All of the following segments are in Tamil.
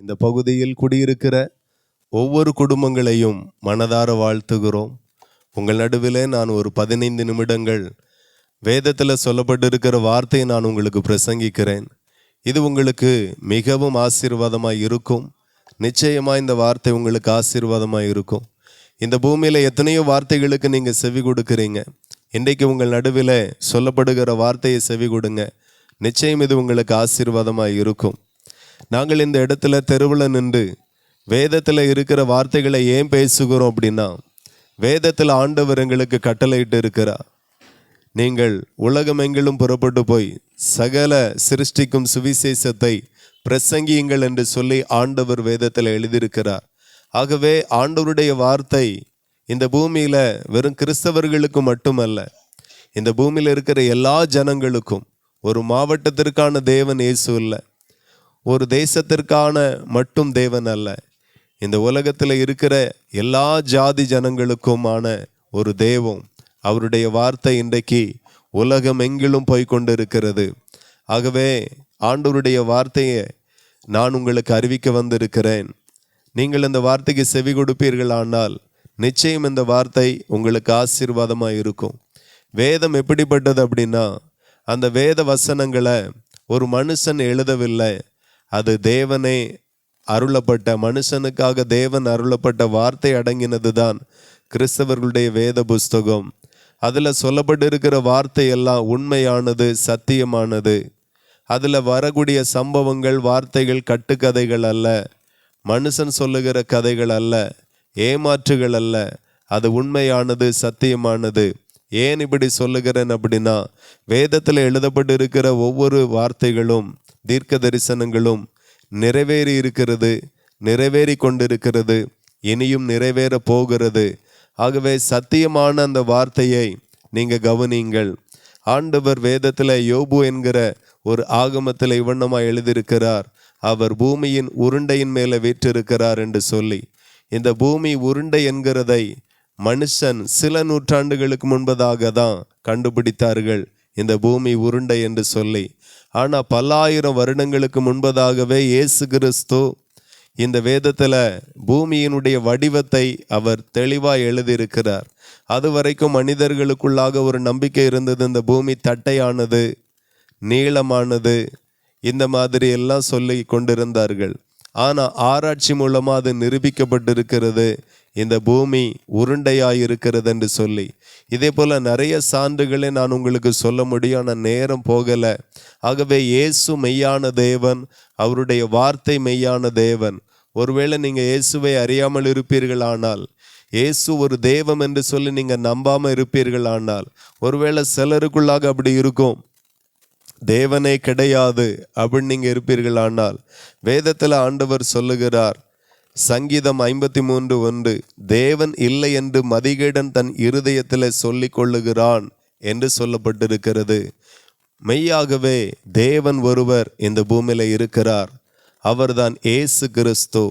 இந்த பகுதியில் குடியிருக்கிற ஒவ்வொரு குடும்பங்களையும் மனதார வாழ்த்துகிறோம். உங்கள் நடுவிலே நான் ஒரு பதினைந்து நிமிடங்கள் வேதத்தில் சொல்லப்பட்டிருக்கிற வார்த்தையை நான் உங்களுக்கு பிரசங்கிக்கிறேன். இது உங்களுக்கு மிகவும் ஆசீர்வாதமாக இருக்கும். நிச்சயமாக இந்த வார்த்தை உங்களுக்கு ஆசீர்வாதமாக இருக்கும். இந்த பூமியில் எத்தனையோ வார்த்தைகளுக்கு நீங்கள் செவி கொடுக்குறீங்க. இன்றைக்கு உங்கள் நடுவில் சொல்லப்படுகிற வார்த்தையை செவி கொடுங்க. நிச்சயம் இது உங்களுக்கு ஆசீர்வாதமாக இருக்கும். நாங்கள் இந்த இடத்துல தெருவில் நின்று வேதத்தில் இருக்கிற வார்த்தைகளை ஏன் பேசுகிறோம் அப்படின்னா வேதத்தில் ஆண்டவர் எங்களுக்கு கட்டளையிட்டு இருக்கிறார். நீங்கள் உலகமெங்கிலும் புறப்பட்டு போய் சகல சிருஷ்டிக்கும் சுவிசேஷத்தை பிரசங்கியுங்கள் என்று சொல்லி ஆண்டவர் வேதத்தில் எழுதியிருக்கிறார். ஆகவே ஆண்டவருடைய வார்த்தை இந்த பூமியில வெறும் கிறிஸ்தவர்களுக்கு மட்டுமல்ல இந்த பூமியில் இருக்கிற எல்லா ஜனங்களுக்கும் ஒரு மாவட்டத்திற்கான தேவன் இயேசு இல்லை ஒரு தேசத்திற்கான மட்டும் தேவன் அல்ல. இந்த உலகத்தில் இருக்கிற எல்லா ஜாதி ஜனங்களுக்குமான ஒரு தெய்வம் அவருடைய வார்த்தை இன்றைக்கு உலகம் எங்கிலும் போய்கொண்டு இருக்கிறது ஆகவே ஆண்டவருடைய வார்த்தையை நான் உங்களுக்கு அறிவிக்க வந்திருக்கிறேன். நீங்கள் இந்த வார்த்தைக்கு செவி கொடுப்பீர்களானால் நிச்சயம் இந்த வார்த்தை உங்களுக்கு ஆசீர்வாதமாக இருக்கும். வேதம் எப்படிப்பட்டது அப்படின்னா அந்த வேத வசனங்களை ஒரு மனுஷன் எழுதவில்லை. அது தேவனே அருளப்பட்ட மனுஷனுக்காக தேவன் அருளப்பட்ட வார்த்தை அடங்கினது தான் கிறிஸ்தவர்களுடைய வேத புஸ்தகம். அதில் சொல்லப்பட்டிருக்கிற வார்த்தை எல்லாம் உண்மையானது சத்தியமானது. அதில் வரக்கூடிய சம்பவங்கள் வார்த்தைகள் கட்டுக்கதைகள் அல்ல. மனுஷன் சொல்லுகிற கதைகள் அல்ல ஏமாற்றுகள் அல்ல. அது உண்மையானது சத்தியமானது. ஏன் இப்படி சொல்லுகிறேன் அப்படின்னா வேதத்தில் எழுதப்பட்டிருக்கிற ஒவ்வொரு வார்த்தைகளும் தீர்க்க தரிசனங்களும் நிறைவேறி இருக்கிறது நிறைவேறி கொண்டிருக்கிறது இனியும் நிறைவேற போகிறது. ஆகவே சத்தியமான அந்த வார்த்தையை நீங்கள் கவனியுங்கள். ஆண்டவர் வேதத்தில் யோபு என்கிற ஒரு ஆகமத்தில் இவண்ணமாக எழுதியிருக்கிறார். அவர் பூமியின் உருண்டையின் மேலே வீற்றிருக்கிறார் என்று சொல்லி இந்த பூமி உருண்டை என்கிறதை மனுஷன் சில நூற்றாண்டுகளுக்கு முன்பதாக தான் கண்டுபிடித்தார்கள் இந்த பூமி உருண்டை என்று சொல்லி. ஆனால் பல்லாயிரம் வருடங்களுக்கு முன்பதாகவே இயேசு கிறிஸ்து இந்த வேதத்தில் பூமியினுடைய வடிவத்தை அவர் தெளிவாக எழுதியிருக்கிறார். அது வரைக்கும் மனிதர்களுக்குள்ளாக ஒரு நம்பிக்கை இருந்தது இந்த பூமி தட்டையானது நீளமானது இந்த மாதிரி எல்லாம் சொல்லி கொண்டிருந்தார்கள். ஆனால் ஆராய்ச்சி மூலமாக அது நிரூபிக்கப்பட்டிருக்கிறது. இந்த பூமி உருண்டையாக இருக்கிறது என்று சொல்லி. இதே போல் நிறைய சான்றுகளை நான் உங்களுக்கு சொல்ல முடியும். ஆனால் நேரம் போகலை. ஆகவே இயேசு மெய்யான தேவன் அவருடைய வார்த்தை மெய்யான தேவன். ஒருவேளை நீங்கள் இயேசுவை அறியாமல் இருப்பீர்களானால் இயேசு ஒரு தெய்வம் என்று சொல்லி நீங்கள் நம்பாமல் இருப்பீர்களானால் ஒருவேளை சிலருக்குள்ளாக அப்படி இருக்கும். தேவனே கிடையாது அப்படின்னு நீங்கள் இருப்பீர்களானால் வேதத்தில் ஆண்டவர் சொல்லுகிறார் சங்கீதம் ஐம்பத்தி மூன்று ஒன்று தேவன் இல்லை என்று மதிகேடன் தன் இருதயத்தில் சொல்லிக் கொள்ளுகிறான் என்று சொல்லப்பட்டிருக்கிறது. மெய்யாகவே தேவன் ஒருவர் இந்த பூமியில் இருக்கிறார். அவர்தான் ஏசு கிறிஸ்து.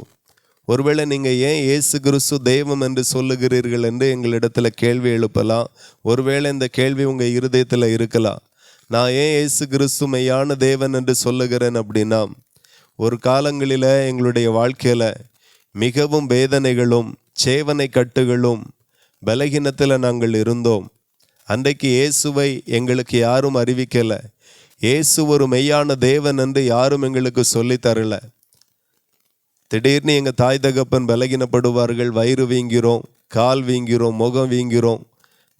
ஒருவேளை நீங்கள் ஏன் ஏசு கிறிஸ்து தெய்வம் என்று சொல்லுகிறீர்கள் என்று எங்களிடத்தில் கேள்வி எழுப்பலாம். ஒருவேளை இந்த கேள்வி உங்கள் இருதயத்தில் இருக்கலாம். நான் ஏன் ஏசு கிறிஸ்து மெய்யான தேவன் என்று சொல்லுகிறேன் அப்படின்னா ஒரு காலங்களில் எங்களுடைய வாழ்க்கையில் மிகவும் வேதனைகளும் சேவனை கட்டுகளும் பலகீனத்தில் நாங்கள் இருந்தோம். அன்றைக்கு இயேசுவை எங்களுக்கு யாரும் அறிவிக்கலை. இயேசு ஒரு மெய்யான தேவன் என்று யாரும் எங்களுக்கு சொல்லி தரல. திடீர்னு எங்கள் தாய் தகப்பன் பலகீனப்படுவார்கள் வயிறு வீங்கிறோம் கால் வீங்கிறோம் முகம் வீங்கிறோம்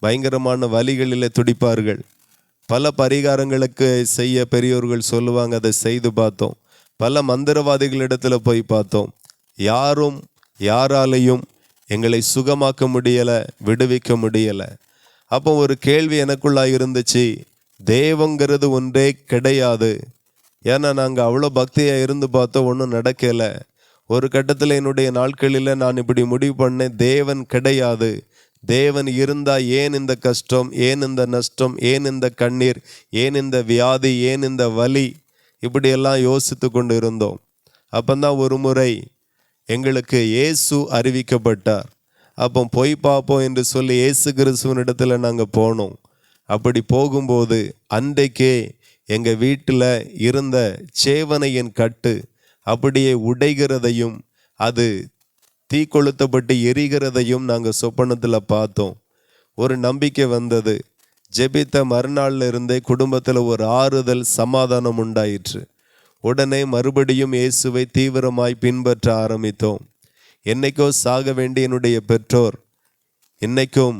பயங்கரமான வலிகளில் துடிப்பார்கள். பல பரிகாரங்களுக்கு செய்ய பெரியோர்கள் சொல்லுவாங்க அதை செய்து பார்த்தோம். பல மந்திரவாதிகளிடத்தில் போய் பார்த்தோம். யாரும் யாராலையும் எங்களை சுகமாக்க முடியலை விடுவிக்க முடியலை. அப்போ ஒரு கேள்வி எனக்குள்ளாக இருந்துச்சு தேவங்கிறது ஒன்றே கிடையாது. ஏன்னா நாங்கள் அவ்வளோ பக்தியாக இருந்து பார்த்தோம் ஒன்றும் நடக்கலை. ஒரு கட்டத்தில் என்னுடைய நாட்களில் நான் இப்படி முடிவு பண்ணேன் தேவன் கிடையாது. தேவன் இருந்தால் ஏன் இந்த கஷ்டம் ஏன் இந்த நஷ்டம் ஏன் இந்த கண்ணீர் ஏன் இந்த வியாதி ஏன் இந்த வலி? இப்படியெல்லாம் யோசித்து கொண்டு இருந்தோம் தான் ஒரு முறை எங்களுக்கு இயேசு அறிவிக்கப்பட்டார். அப்போ போய் பார்ப்போம் என்று சொல்லி இயேசு கிறிஸ்துவனிடத்தில் நாங்கள் போனோம். அப்படி போகும்போது அன்றைக்கே எங்கள் வீட்டில் இருந்த சேவனையின் கட்டு அப்படியே உடைகிறதையும் அது தீ கொளுத்தப்பட்டு எரிகிறதையும் நாங்கள் சொப்பனத்தில் பார்த்தோம். ஒரு நம்பிக்கை வந்தது. ஜெபித்த மறுநாள்ல இருந்தே குடும்பத்தில் ஒரு ஆறுதல் சமாதானம் உண்டாயிற்று. உடனே மறுபடியும் இயேசுவை தீவிரமாய் பின்பற்ற ஆரம்பித்தோம். என்னைக்கோ சாக வேண்டிய என்னுடைய பெற்றோர் இன்னைக்கும்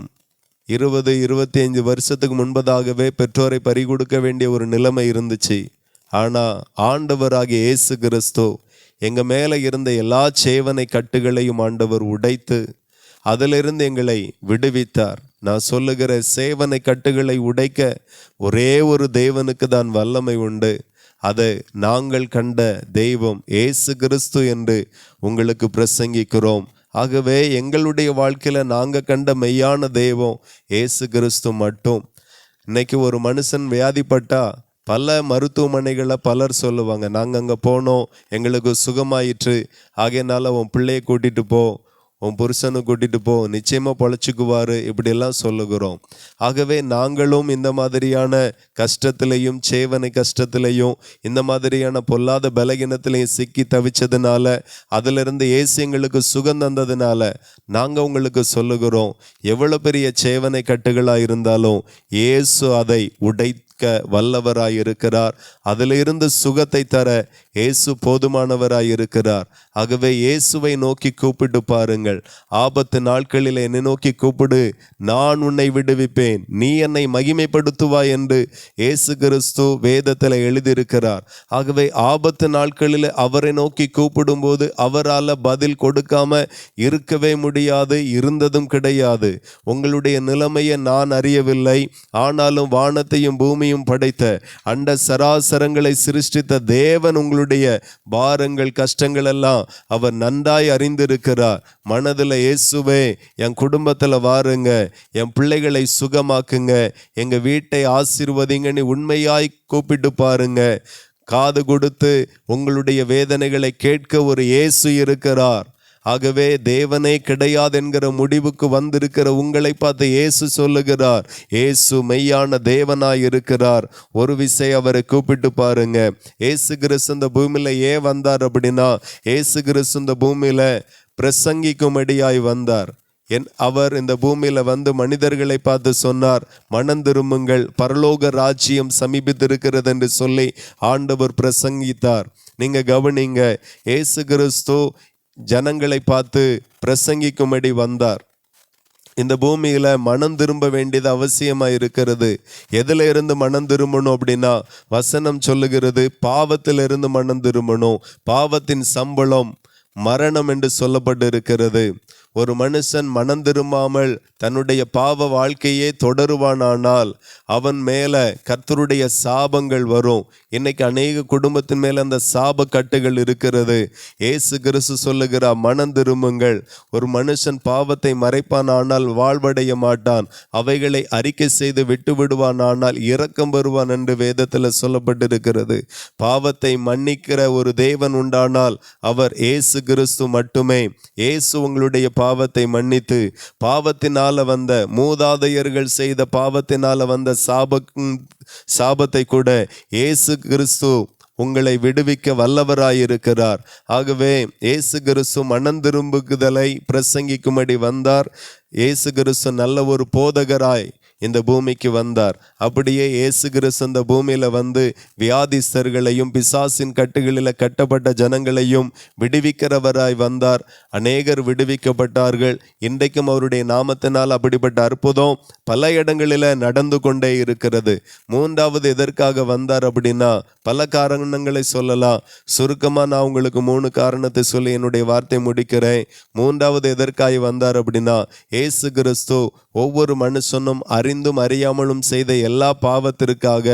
இருபது இருபத்தி ஐந்து வருஷத்துக்கு முன்பதாகவே பெற்றோரை பறிகொடுக்க வேண்டிய ஒரு நிலைமை இருந்துச்சு. ஆனால் ஆண்டவராகிய இயேசு கிறிஸ்து எங்கள் மேலே இருந்த எல்லா சேவனை கட்டுகளையும் ஆண்டவர் உடைத்து அதிலிருந்து எங்களை விடுவித்தார். நான் சொல்லுகிற சேவனை கட்டுகளை உடைக்க ஒரே ஒரு தேவனுக்கு தான் வல்லமை உண்டு. அதை நாங்கள் கண்ட தெய்வம் ஏசு கிறிஸ்து என்று உங்களுக்கு பிரசங்கிக்கிறோம். ஆகவே எங்களுடைய வாழ்க்கையில் நாங்கள் கண்ட மெய்யான தெய்வம் இயேசு கிறிஸ்து மட்டும். இன்னைக்கு ஒரு மனுஷன் வியாதிப்பட்டா பல மருத்துவமனைகளில் பலர் சொல்லுவாங்க நாங்கள் அங்கே போனோம் எங்களுக்கு சுகமாயிற்று ஆகையினால உன் பிள்ளையை கூட்டிகிட்டு போ உன் புருஷனை கூட்டிட்டு போ நிச்சயமா பொழைச்சிக்குவாரு இப்படியெல்லாம் சொல்லுகிறோம். ஆகவே நாங்களும் இந்த மாதிரியான கஷ்டத்திலையும் சேவனை கஷ்டத்திலையும் இந்த மாதிரியான பொல்லாத பலகீனத்திலையும் சிக்கி தவிச்சதுனால அதிலிருந்து ஏசி எங்களுக்கு சுகம் தந்ததுனால நாங்கள் உங்களுக்கு சொல்லுகிறோம் எவ்வளோ பெரிய சேவனை கட்டுகளாக இருந்தாலும் ஏசு அதை உடைக்க வல்லவராய் இருக்கிறார் அதிலிருந்து சுகத்தை தர இயேசு போதுமானவராய் இருக்கிறார் ஆகவே இயேசுவை நோக்கி கூப்பிட்டு பாருங்கள். ஆபத்து நாட்களில் என்னை நோக்கி கூப்பிடு. நான் உன்னை விடுவிப்பேன். நீ என்னை மகிமைப்படுத்துவாய் என்று இயேசு கிறிஸ்து வேதத்தில் எழுதியிருக்கிறார். ஆகவே ஆபத்து நாட்களில் அவரை நோக்கி கூப்பிடும்போது அவரால் பதில் கொடுக்காம இருக்கவே முடியாது இருந்ததும் கிடையாது. உங்களுடைய நிலைமையை நான் அறியவில்லை. ஆனாலும் வானத்தையும் பூமி பூமியும் படைத்த அண்ட சராசரங்களை சிருஷ்டித்த தேவன் உங்களுடைய பாரங்கள் கஷ்டங்கள் எல்லாம் அவர் நன்றாய் அறிந்திருக்கிறார். மனதில் இயேசுவே என் குடும்பத்தில் வாருங்க என் பிள்ளைகளை சுகமாக்குங்க எங்க வீட்டை ஆசீர்வதிங்கன்னு உண்மையாய் கூப்பிட்டு பாருங்க. காது கொடுத்து உங்களுடைய வேதனைகளை கேட்க ஒரு இயேசு இருக்கிறார். ஆகவே தேவனே கிடையாது என்கிற முடிவுக்கு வந்திருக்கிற உங்களை பார்த்து இயேசு சொல்லுகிறார். இயேசு மெய்யான தேவனாய் இருக்கிறார். ஒரு விசை அவரை கூப்பிட்டு பாருங்க. ஏசு கிறிஸ்து இந்த பூமியில ஏன் வந்தார் அப்படின்னா ஏசு கிறிஸ்து இந்த பூமியில பிரசங்கிக்கும்படியாய் வந்தார். என் அவர் இந்த பூமியில வந்து மனிதர்களை பார்த்து சொன்னார் மனம் திரும்புங்கள் பரலோக ராஜ்யம் சமீபித்திருக்கிறது என்று சொல்லி ஆண்டவர் பிரசங்கித்தார். நீங்க கவனிங்க ஏசு கிறிஸ்து ஜனங்களை பார்த்து பிரசங்கிக்கும்படி வந்தார். இந்த பூமியில் மனம் திரும்ப வேண்டியது அவசியமாக இருக்கிறது. எதில் இருந்து மனம் திரும்பணும் அப்படின்னா வசனம் சொல்லுகிறது பாவத்திலிருந்து மனம் திரும்பணும். பாவத்தின் சம்பளம் மரணம் என்று சொல்லப்பட்டு இருக்கிறது ஒரு மனுஷன் மனம் திரும்பாமல் தன்னுடைய பாவ வாழ்க்கையே தொடருவானானால் அவன் மேலே கர்த்தருடைய சாபங்கள் வரும். இன்னைக்கு அநேக குடும்பத்தின் மேலே அந்த சாப கட்டுகள் இருக்கிறது. ஏசு கிறிஸ்து சொல்லுகிறார் மனம் திரும்புங்கள். ஒரு மனுஷன் பாவத்தை மறைப்பானானால் வாழ்வடைய மாட்டான். அவைகளை அறிக்கை செய்து விட்டு விடுவானானால் இரக்கம் வருவான் என்று வேதத்தில் சொல்லப்பட்டிருக்கிறது. பாவத்தை மன்னிக்கிற ஒரு தேவன் உண்டானால் அவர் ஏசு கிறிஸ்து மட்டுமே. இயேசு உங்களுடைய பா பாவத்தை மன்னித்து பாவத்தினால வந்த மூதாதையர்கள் செய்த பாவத்தினால வந்த சாப சாபத்தை கூட இயேசு கிறிஸ்து உங்களை விடுவிக்க வல்லவராயிருக்கிறார். ஆகவே இயேசு கிறிஸ்து மனந்திரும்புகுதலை பிரசங்கிக்கும்படி வந்தார். இயேசு கிறிஸ்து நல்ல ஒரு போதகராய் இந்த பூமிக்கு வந்தார். அப்படியே இயேசு கிறிஸ்து இந்த பூமியில வந்து வியாதிஸ்தர்களையும் பிசாசின் கட்டுகளில் கட்டப்பட்ட ஜனங்களையும் விடுவிக்கிறவராய் வந்தார். அநேகர் விடுவிக்கப்பட்டார்கள். இன்றைக்கும் அவருடைய நாமத்தினால் அப்படிப்பட்ட அற்புதம் பல இடங்களில் நடந்து கொண்டே இருக்கிறது. மூன்றாவது எதற்காக வந்தார் அப்படின்னா பல காரணங்களை சொல்லலாம். சுருக்கமா நான் உங்களுக்கு மூணு காரணத்தை சொல்லி என்னுடைய வார்த்தை முடிக்கிறேன். மூன்றாவது எதற்காக வந்தார் அப்படின்னா ஏசு கிறிஸ்து ஒவ்வொரு மனுஷனும் அறிந்தும் அறியாமலும் செய்த எல்லா பாவத்திற்காக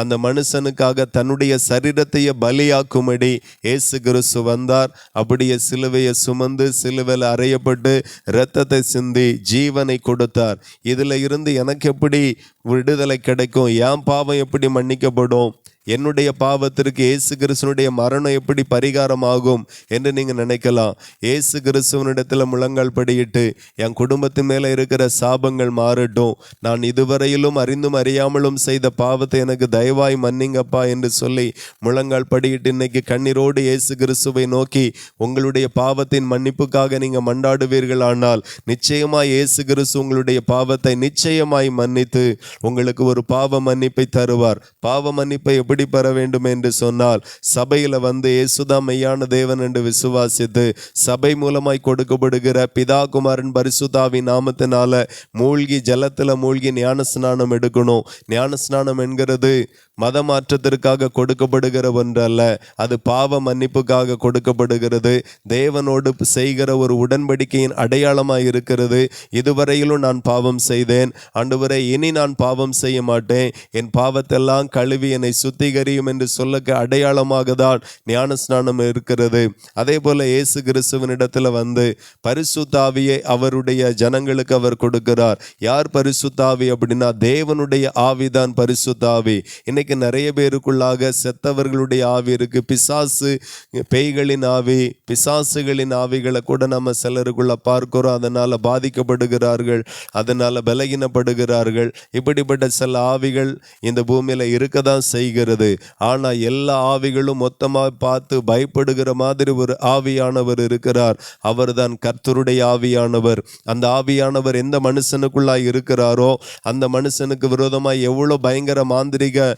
அந்த மனுஷனுக்காக தன்னுடைய சரீரத்தையே பலியாக்கும்படி இயேசு கிறிஸ்து வந்தார். அப்படியே சிலுவையை சுமந்து சிலுவையில் அறையப்பட்டு இரத்தத்தை சிந்தி ஜீவனை கொடுத்தார். இதில் இருந்து எனக்கு எப்படி விடுதலை கிடைக்கும்? என் பாவம் எப்படி மன்னிக்கப்படும்? என்னுடைய பாவத்திற்கு இயேசு கிறிஸ்துனுடைய மரணம் எப்படி பரிகாரமாகும் என்று நீங்கள் நினைக்கலாம். இயேசு கிறிஸ்துவனிடத்தில் முழங்கால் படியிட்டு என் குடும்பத்து மேலே இருக்கிற சாபங்கள் மாறட்டும். நான் இதுவரையிலும் அறிந்தும் அறியாமலும் செய்த பாவத்தை எனக்கு தயவாய் மன்னிங்கப்பா என்று சொல்லி முழங்கால் படியிட்டு இன்னைக்கு கண்ணீரோடு இயேசு கிறிஸ்துவை நோக்கி உங்களுடைய பாவத்தின் மன்னிப்புக்காக நீங்கள் மண்டாடுவீர்கள் ஆனால் நிச்சயமாய் இயேசு கிறிஸ்து உங்களுடைய பாவத்தை நிச்சயமாய் மன்னித்து உங்களுக்கு ஒரு பாவ மன்னிப்பை தருவார். பாவ மன்னிப்பை எப்படி பெற வேண்டும் என்று சொன்னால் சபையில வந்து இயேசுதான் மெய்யான தேவன் என்று விசுவாசித்து சபை மூலமாய் கொடுக்கப்படுகிற பிதா குமாரன் பரிசுத்தாவின் நாமத்தினால மூழ்கி ஜலத்துல மூழ்கி ஞான ஸ்நானம் எடுக்கணும். ஞான ஸ்நானம் என்கிறது மத மாற்றத்திற்காக கொடுக்கப்படுகிற ஒன்றல்ல அது பாவ மன்னிப்புக்காக கொடுக்கப்படுகிறது. தேவனோடு செய்கிற ஒரு உடன்படிக்கையின் அடையாளமாக இருக்கிறது. இதுவரையிலும் நான் பாவம் செய்தேன். அன்றுவரை இனி நான் பாவம் செய்ய மாட்டேன். என் பாவத்தெல்லாம் கழுவி என்னை சுத்த சுத்திகரியும் என்று சொல்லக்க அடையாளமாக தான் ஞான ஸ்நானம் இருக்கிறது. அதே போல இயேசு கிறிஸ்துவனிடத்துல வந்து பரிசுத்தாவியை அவருடைய ஜனங்களுக்கு அவர் கொடுக்கிறார். யார் பரிசுத்தாவி அப்படின்னா தேவனுடைய ஆவிதான் பரிசுத்தாவி. இன்னைக்கு நிறைய பேருக்குள்ளாக செத்தவர்களுடைய ஆவி இருக்கு. பிசாசு பேய்களின் ஆவி பிசாசுகளின் ஆவிகளை கூட நம்ம சிலருக்குள்ள பார்க்கிறோம். அதனால பாதிக்கப்படுகிறார்கள் அதனால பலகீனப்படுகிறார்கள். இப்படிப்பட்ட சில ஆவிகள் இந்த பூமியில இருக்க தான் செய்கிறது. ஆனா எல்லா ஆவிகளும் மொத்தமாக பார்த்து பயப்படுகிற மாதிரி ஒரு ஆவியானவர் இருக்கிறார். அவர்தான் கர்த்தருடைய ஆவியானவர். அந்த ஆவியானவர் எந்த மனுஷனுக்குள்ளாய் இருக்கிறாரோ அந்த மனுஷனுக்கு விரோதமாக எவ்வளோ பயங்கர மாந்திரிக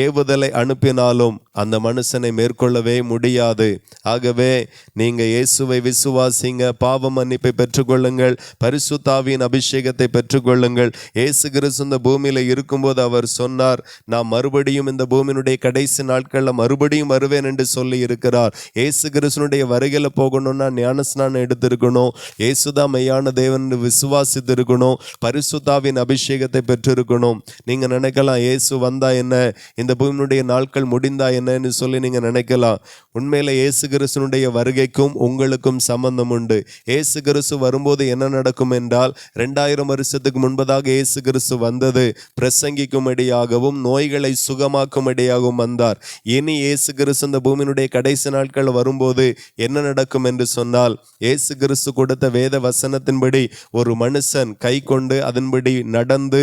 ஏவுதலை அனுப்பினாலும் அந்த மனுஷனை மேற்கொள்ளவே முடியாது. ஆகவே நீங்கள் இயேசுவை விசுவாசிங்க பாவ மன்னிப்பை பெற்றுக்கொள்ளுங்கள் பரிசுத்தாவியின் அபிஷேகத்தை பெற்றுக்கொள்ளுங்கள். இயேசு கிறிஸ்து இந்த பூமியில் இருக்கும்போது அவர் சொன்னார் நான் மறுபடியும் இந்த பூமியினுடைய கடைசி நாட்களில் மறுபடியும் வருவேன் என்று சொல்லி இருக்கிறார். இயேசு கிறிஸ்துனுடைய வருகையில் போகணும்னா ஞானஸ்நானம் எடுத்திருக்கணும். இயேசுதான் மெய்யான தேவன் விசுவாசித்திருக்கணும். பரிசுத்தாவின் அபிஷேகத்தை பெற்றிருக்கணும். நீங்கள் நினைக்கலாம் இயேசு வந்தா என்ன? இந்த பூமியினுடைய நாட்கள் முடிந்தா என்னன்னு சொல்லி நீங்க நினைக்கலாம். உண்மையில் இயேசு கிறிஸ்துனுடைய வருகைக்கும் உங்களுக்கும் சம்பந்தம் உண்டு. இயேசு கிறிஸ்து வரும்போது என்ன நடக்கும் என்றால் ரெண்டாயிரம் வருஷத்துக்கு முன்பதாக இயேசு கிறிஸ்து வந்தது. பிரசங்கிக்கும்படியாகவும் நோய்களை சுகமாக்கும்படியாகவும் வந்தார். இனி இயேசு கிறிஸ்து இந்த பூமியினுடைய கடைசி நாட்கள் வரும்போது என்ன நடக்கும் என்று சொன்னால் இயேசு கிறிஸ்து கொடுத்த வேத வசனத்தின்படி ஒரு மனுஷன் கை கொண்டு அதன்படி நடந்து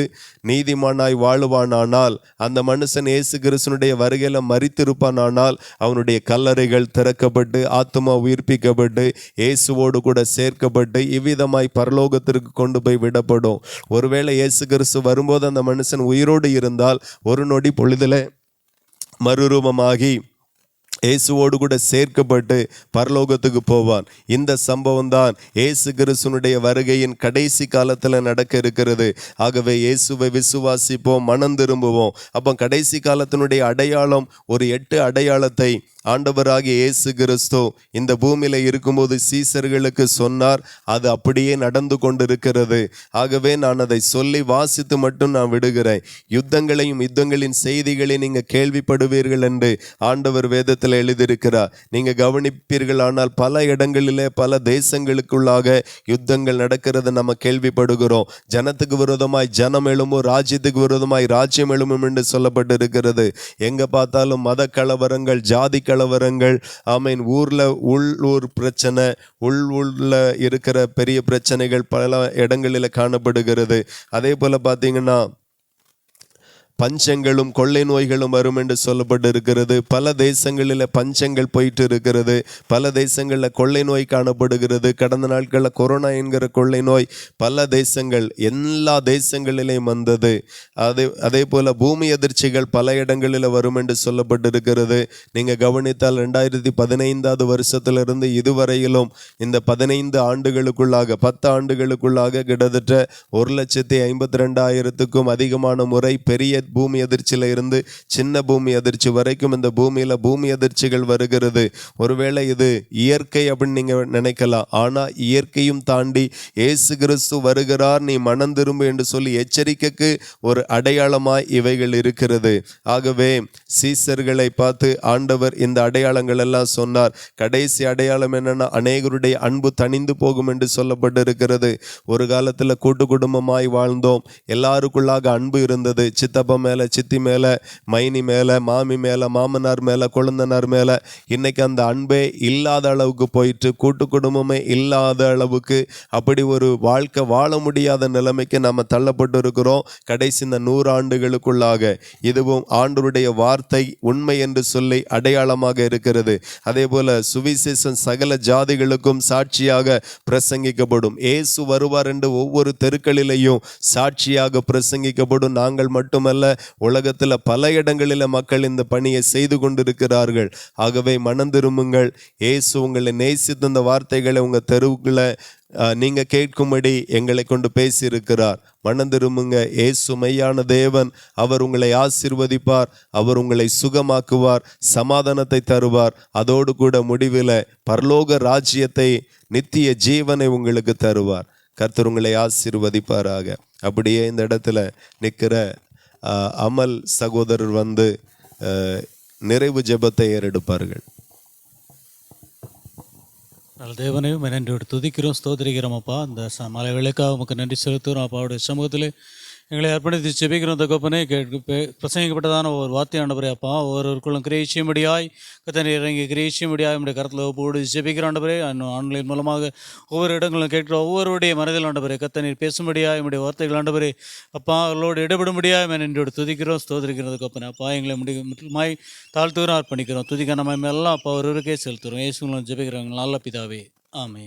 நீதிமானாய் வாழுவானானால் அந்த மனுஷன் இயேசு கிறிஸ்துனுடைய வருகையில் மறித்திருப்பானானால் அவனுடைய கல்லறைகள் திறக்கப்பட்டு ஆத்மா உயிர்ப்பிக்கப்பட்டு இயேசுவோடு கூட சேர்க்கப்பட்டு இவ்விதமாய் பரலோகத்திற்கு கொண்டு போய் விடப்படும். ஒருவேளை இயேசு கிறிஸ்து வரும்போது அந்த மனுஷன் உயிரோடு இருந்தால் ஒரு நொடி பொழுதில் மறுரூபமாகி இயேசுவோடு கூட சேர்க்கப்பட்டு பரலோகத்துக்கு போவான் இந்த சம்பவம் தான் இயேசு கிறிஸ்துனுடைய வருகையின் கடைசி காலத்தில் நடக்க இருக்கிறது. ஆகவே இயேசுவை விசுவாசிப்போம் மனம் திரும்புவோம். அப்போ கடைசி காலத்தினுடைய அடையாளம் ஒரு எட்டு அடையாளத்தை ஆண்டவராகிய இயேசு கிறிஸ்து இந்த பூமியில் இருக்கும்போது சீசர்களுக்கு சொன்னார். அது அப்படியே நடந்து கொண்டிருக்கிறது. ஆகவே நான் அதை சொல்லி வாசித்து மட்டும் நான் விடுகிறேன். யுத்தங்களையும் யுத்தங்களின் செய்திகளை நீங்கள் கேள்விப்படுவீர்கள் என்று ஆண்டவர் வேதத்தில் எழுதியிருக்கிறார். நீங்கள் கவனிப்பீர்கள் ஆனால் பல இடங்களிலே பல தேசங்களுக்குள்ளாக யுத்தங்கள் நடக்கிறது நம்ம கேள்விப்படுகிறோம். ஜனத்துக்கு விரோதமாய் ஜனம் எழும்பும் ராஜ்யத்துக்கு விரோதமாய் ராஜ்யம் எழும்பும் என்று சொல்லப்பட்டிருக்கிறது. எங்கே பார்த்தாலும் மத கலவரங்கள் ஜாதி கலவரங்கள் ஆமீன் ஊரில் உள்ளூர் பிரச்சனை உள் உள்ள இருக்கிற பெரிய பிரச்சனைகள் பல இடங்களில் காணப்படுகிறது. அதே போல் பார்த்தீங்கன்னா பஞ்சங்களும் கொள்ளை நோய்களும் வரும் என்று சொல்லப்பட்டு இருக்கிறது பல தேசங்களில் பஞ்சங்கள் போயிட்டு இருக்கிறது பல தேசங்களில் கொள்ளை நோய் காணப்படுகிறது. கடந்த நாட்களில் கொரோனா என்கிற கொள்ளை நோய் பல தேசங்கள் எல்லா தேசங்களிலேயும் வந்தது. அதே அதே போல் பூமி அதிர்ச்சிகள் பல இடங்களில் வரும் என்று சொல்லப்பட்டு இருக்கிறது நீங்கள் கவனித்தால் ரெண்டாயிரத்தி பதினைந்தாவது வருஷத்திலிருந்து இதுவரையிலும் இந்த பதினைந்து ஆண்டுகளுக்குள்ளாக பத்து ஆண்டுகளுக்குள்ளாக கிட்டத்தட்ட ஒரு லட்சத்தி ஐம்பத்தி ரெண்டாயிரத்துக்கும் அதிகமான முறை பெரிய பூமி அதிர்ச்சியில் இருந்து சின்ன பூமி அதிர்ச்சி வரைக்கும் இந்த பூமியில் பூமி அதிர்ச்சிகள் வருகிறது. ஒருவேளை இது இயற்கை அப்படின்னு நீங்கள் நினைக்கலாம். ஆனால் இயற்கையும் தாண்டி இயேசு கிறிஸ்து வருகிறார் நீ மனம் திரும்பு என்று சொல்லி எச்சரிக்கைக்கு ஒரு அடையாளமாய் இவைகள் இருக்கிறது. ஆகவே சீசர்களை பார்த்து ஆண்டவர் இந்த அடையாளங்கள் எல்லாம் சொன்னார். கடைசி அடையாளம் என்னன்னா அநேகருடைய அன்பு தணிந்து போகும் என்று சொல்லப்பட்டிருக்கிறது. ஒரு காலத்தில் கூட்டு குடும்பமாய் வாழ்ந்தோம். எல்லாருக்குள்ளாக அன்பு இருந்தது. சித்தப்பா மேலே சித்தி மேலே மைனி மேலே மாமி மேலே மாமனார் மேலே கொழுந்தனார் மேலே இன்னைக்கு அந்த அன்பே இல்லாத அளவுக்கு போயிட்டு கூட்டு குடும்பமே இல்லாத அளவுக்கு அப்படி ஒரு வாழ்க்கை வாழ முடியாத நிலைமைக்கு நம்ம தள்ளப்பட்டு இருக்கிறோம் கடைசி இந்த நூறு ஆண்டுகளுக்குள்ளாக இதுவும் ஆண்டருடைய வார்த்தை உண்மை என்று சொல்லி அடையாளமாக இருக்கிறது. அதே போல சுவிசேஷம் சகல ஜாதிகளுக்கும் சாட்சியாக பிரசங்கிக்கப்படும். இயேசு வருவார் என்று ஒவ்வொரு தெருக்களிலையும் சாட்சியாக பிரசங்கிக்கப்படும். நாங்கள் மட்டுமல்ல உலகத்தில் பல இடங்களில் மக்கள் இந்த பணியை செய்து கொண்டிருக்கிறார்கள். ஆகவே மனம் திரும்புங்கள். ஏசு உங்களை நேசித்த இந்த வார்த்தைகளை உங்கள் தெருவுக்குள்ள நீங்கள் கேட்கும்படி எங்களை கொண்டு பேசியிருக்கிறார். மனம் திரும்புங்க. இயேசு மெய்யான தேவன். அவர் உங்களை ஆசிர்வதிப்பார். அவர் உங்களை சுகமாக்குவார். சமாதானத்தை தருவார். அதோடு கூட முடிவில் பரலோக ராஜ்யத்தை நித்திய ஜீவனை உங்களுக்கு தருவார். கர்த்தர் உங்களை ஆசிர்வதிப்பாராக. அப்படியே இந்த இடத்துல நிற்கிற அமல் சகோதரர் வந்து நிறைவு ஜெபத்தை ஏறெடுப்பார்கள். நல்ல தேவனே உம்மை துதிக்கிறோம் ஸ்தோத்திரிக்கிறோம் அப்பா. இந்த ச மலை விளக்காக உமக்கு நன்றி செலுத்துகிறோம் அப்பாவுடைய சமூகத்திலே எங்களை அர்ப்பணித்து ஜெபிக்கிறத தகப்பனே கேட்கு பிரசங்கப்பட்டதான பிரசங்கிக்கப்பட்டதான ஒரு வார்த்தையாண்டவரே அப்பா. ஒவ்வொருவருக்குள்ளும் கிரேச்சியும்படியாய் கத்தனை இறங்கி கிரேச்சியும்படியாய் நம்முடைய கருத்தில் ஒப்போடு ஜெபிக்கிற ஆண்டவரே. ஆன்லைன் மூலமாக ஒவ்வொரு இடங்களும் கேட்கிற ஒவ்வொருடைய மனதில் ஆண்டவரே கத்தனீர் பேசும்படியாய் நம்முடைய வார்த்தைகள் ஆண்டவரே. அப்பா அவர்களோடு இடப்படும்படியாய் உம்மை நன்றியோடு துதிக்கிறோம் ஸ்தோதரிக்கிறது அப்பனே அப்பா எங்களை முடி முற்றிலுமாய் தாழ்த்துகிறோம் அர்ப்பணிக்கிறோம் துதிக்கான நம்ம எல்லாம் அப்பா ஒருவருக்கே செலுத்துகிறோம். இயேசுங்களும் ஜெபிக்கிறவங்க நல்ல பிதாவே. ஆமே